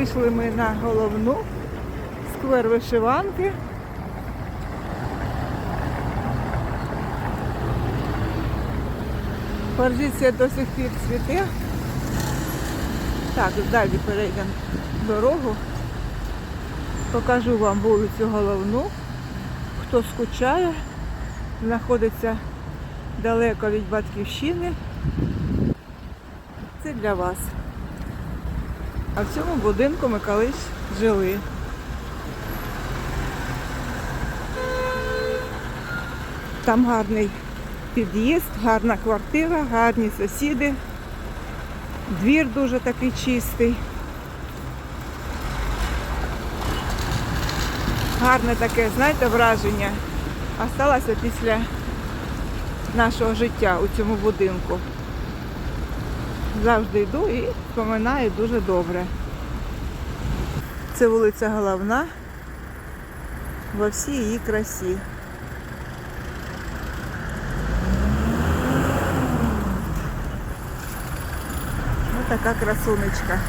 Вийшли ми на головну сквер вишиванки. Форзиція до сих пір цвіте. Так, далі перейдемо дорогу. Покажу вам вулицю головну. Хто скучає, знаходиться далеко від батьківщини. Це для вас. А в цьому будинку ми колись жили. Там гарний під'їзд, гарна квартира, гарні сусіди. Двір дуже такий чистий. Гарне таке, знаєте, враження. Осталося після нашого життя у цьому будинку. Завжди йду і поминаю дуже добре. Це вулиця Головна во всій її красі. Ось така красунечка.